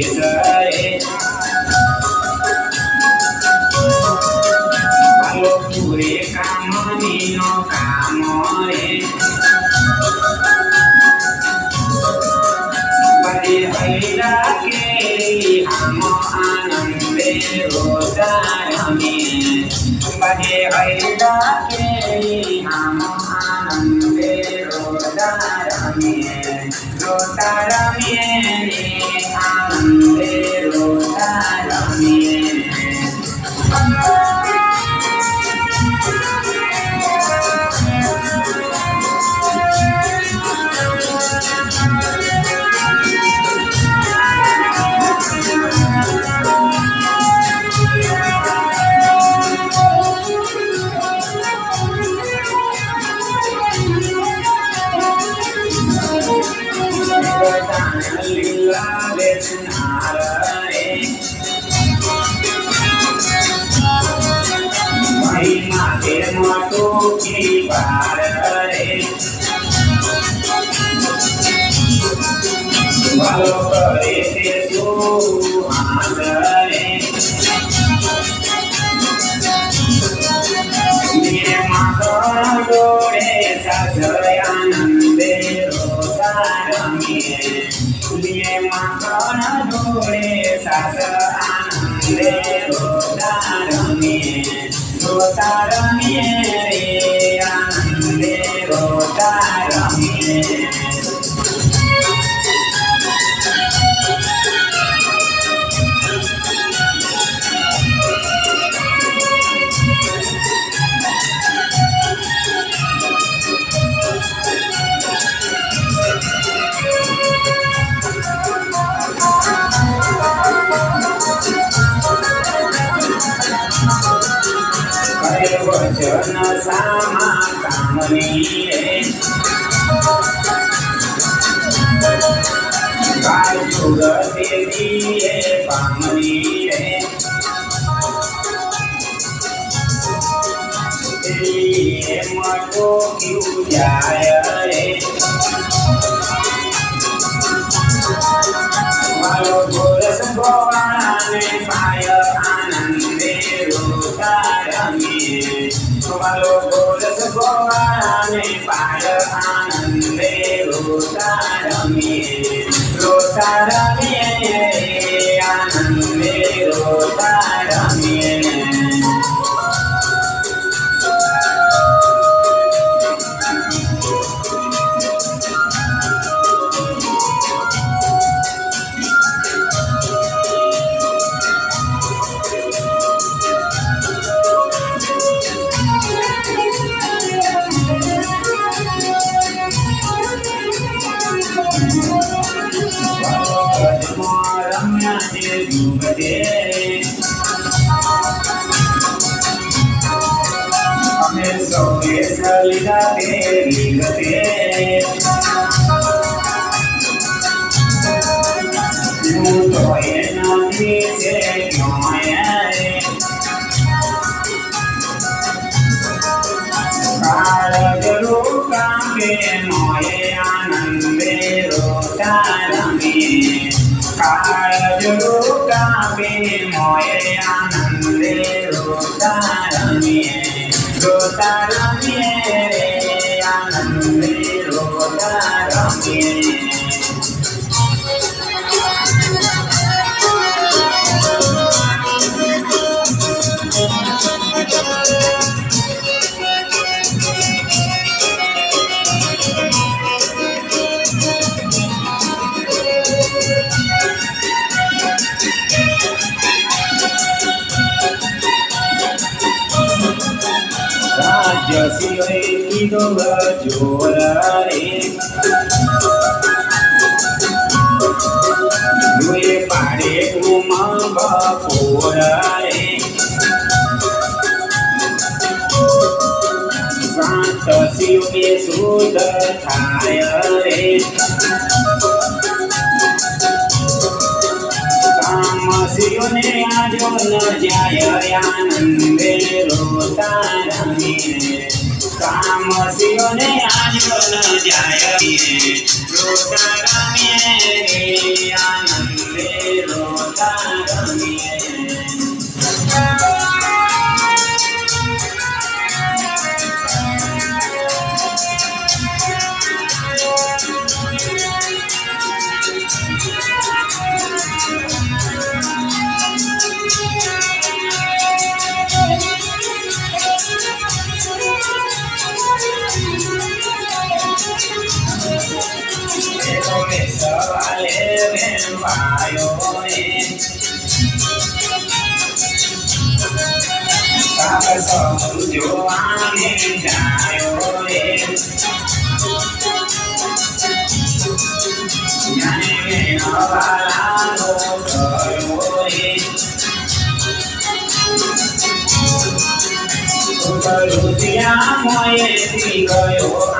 દિવશેષ રે વાલો પૂરે કામની નો કામ રે બને હૈરા કેરી આમ આનંદે રોદારમે બને હૈરા કેરી આમ આનંદે રોદારમે રોદારમે રે આનંદે રોદારમે માથે મોટો કી બાર રે વાલો કરે તે સુહાસ રે લે માતા ડોળે સાસરે આનંદે આનંદે રોતારમીએ રોતારમીએ રે આનંદે રોતારમીએ કરે ગાય સુર પામની જાય રે મારો ગોરસ ગોવાળાને પાય આનંદે રોતારમીએ મારો રોતારમીએ રોતારમીએ આનંદે again, oh. જોર રે જોએ પાડે ઉમા બપોર રે શાંત શિવને શુદ્ધ થાય રે. કામ તામસીઓને આજો ન જાય આનંદે રોતા રમીએ. તામસીઓને આજો ન જાય રોતા રમીએ આનંદે રોતા રમીએ I Papa song your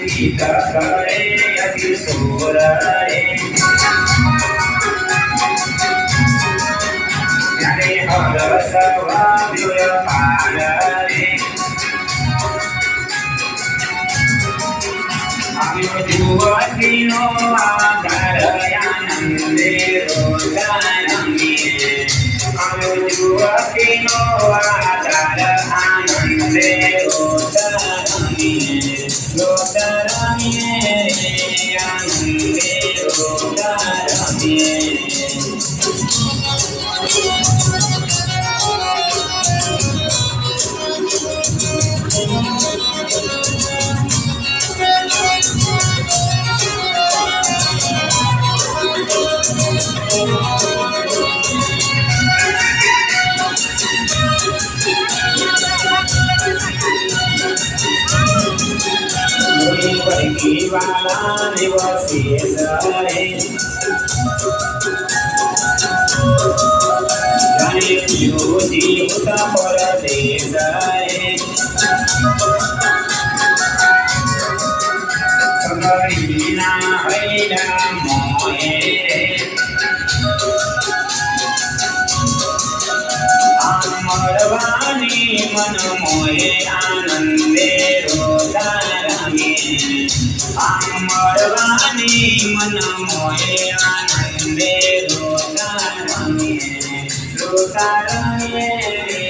ગીત કરે અતિ સોર રે ત્યારે હર સવાદ્ય પાર રે આવ્યો જુવતીનો આધાર આનંદે રોજાનમીએ આવ્યો જુવતીનો આધાર આનંદે રોજાનમીએ વાલા દિવસે સરે જાણે યોજી ઉતા પરદેશ રે ખબરીના હૈડા મોએ અમરવાની મન મોએ આનંદે રોદારમીએ અમરવાની મન મોએ આનંદે રોતા રોદારમીએ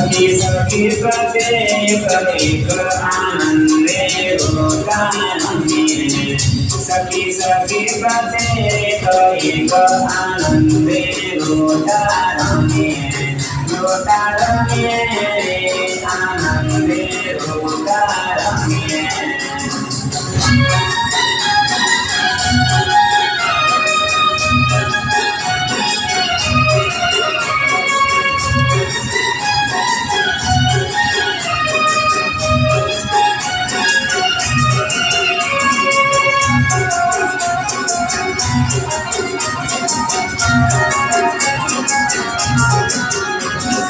કરે સખી સખી પ્રત્યેક એક આનંદે રોકાનંદે સખી સખી પ્રત્યેક